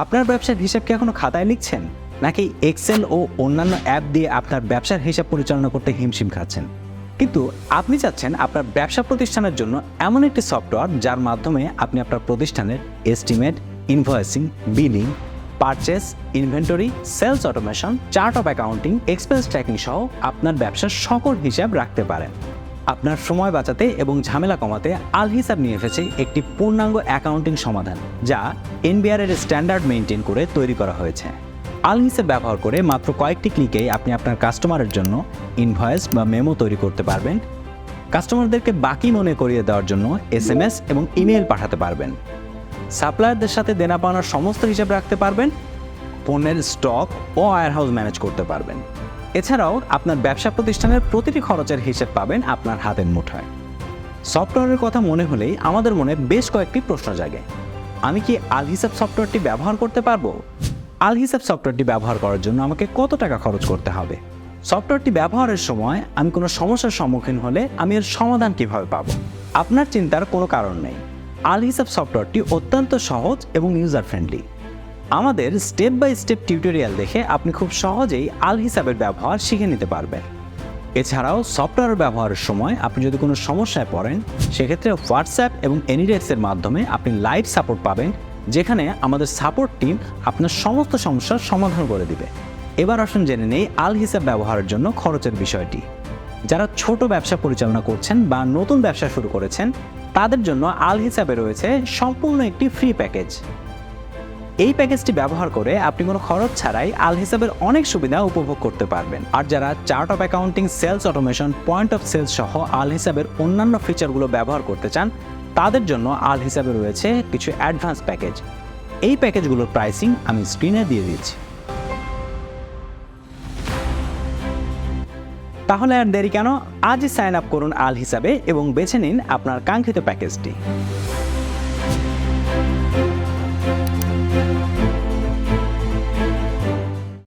আপনার ব্যবসার হিসাব কি এখনও খাতায় লিখছেন? নাকি এক্সেল ও অন্যান্য অ্যাপ দিয়ে আপনার ব্যবসার হিসাব পরিচালনা করতে হিমশিম খাচ্ছেন? কিন্তু আপনি চাচ্ছেন আপনার ব্যবসা প্রতিষ্ঠানের জন্য এমন একটি সফটওয়্যার যার মাধ্যমে আপনি আপনার প্রতিষ্ঠানের estimate invoicing billing purchase inventory sales automation chart of accounting expense tracking সহ আপনার ব্যবসার সকল হিসাব রাখতে পারেন। আপনার সময় বাঁচাতে এবং ঝামেলা কমাতে আল হিসাব নিয়ে এসেছে একটি পূর্ণাঙ্গ অ্যাকাউন্টিং সমাধান, যা এনবিআর এর স্ট্যান্ডার্ড মেনটেন করে তৈরি করা হয়েছে। আল হিসাব ব্যবহার করে মাত্র কয়েকটি ক্লিকেই আপনি আপনার কাস্টমারের জন্য ইনভয়েস বা মেমো তৈরি করতে পারবেন। কাস্টমারদেরকে বাকি মনে করিয়ে দেওয়ার জন্য এস এম এস এবং ইমেল পাঠাতে পারবেন। সাপ্লায়ারদের সাথে দেনা পাওনার সমস্ত হিসাব রাখতে পারবেন। পণ্যের স্টক ও ওয়্যার হাউস ম্যানেজ করতে পারবেন। এছাড়াও আপনার ব্যবসা প্রতিষ্ঠানের প্রতিটি খরচের হিসেব পাবেন আপনার হাতের মুঠোয়। সফটওয়্যারের কথা মনে হলেই আমাদের মনে বেশ কয়েকটি প্রশ্ন জাগে। আমি কি আল হিসাব সফটওয়্যারটি ব্যবহার করতে পারব? আল হিসাব সফটওয়্যারটি ব্যবহার করার জন্য আমাকে কত টাকা খরচ করতে হবে? সফটওয়্যারটি ব্যবহারের সময় আমি কোনো সমস্যার সম্মুখীন হলে আমি এর সমাধান কীভাবে পাবো? আপনার চিন্তার কোনো কারণ নেই। আল হিসাব সফটওয়্যারটি অত্যন্ত সহজ এবং ইউজার ফ্রেন্ডলি আমাদের স্টেপ বাই স্টেপ টিউটোরিয়াল দেখে আপনি খুব সহজেই আল হিসাবের ব্যবহার শিখে নিতে পারবেন। এছাড়াও সফটওয়্যার ব্যবহারের সময় আপনি যদি কোনো সমস্যায় পড়েন, সেক্ষেত্রে হোয়াটসঅ্যাপ এবং এনিডেক্সের মাধ্যমে আপনি লাইভ সাপোর্ট পাবেন, যেখানে আমাদের সাপোর্ট টিম আপনার সমস্ত সমস্যার সমাধান করে দিবে। এবার আসুন জেনে নেই আল হিসাব ব্যবহারের জন্য খরচের বিষয়টি। যারা ছোট ব্যবসা পরিচালনা করছেন বা নতুন ব্যবসা শুরু করেছেন, তাদের জন্য আল হিসাবে রয়েছে সম্পূর্ণ একটি ফ্রি প্যাকেজ এই প্যাকেজটি ব্যবহার করে আপনি কোনো খরচ ছাড়াই আল হিসাবের অনেক সুবিধা উপভোগ করতে পারবেন। আর যারা chart of accounting, sales automation, point of sales সহ আল হিসাবের অন্যান্য ফিচারগুলো ব্যবহার করতে চান, তাদের জন্য আল হিসাবে রয়েছে কিছু অ্যাডভান্স প্যাকেজ। এই প্যাকেজগুলোর প্রাইসিং আমি স্ক্রিনে দিয়ে দিচ্ছি। তাহলে আর দেরি কেন? আজই সাইন আপ করুন আল হিসাবে এবং বেছে নিন আপনার কাঙ্ক্ষিত প্যাকেজটি।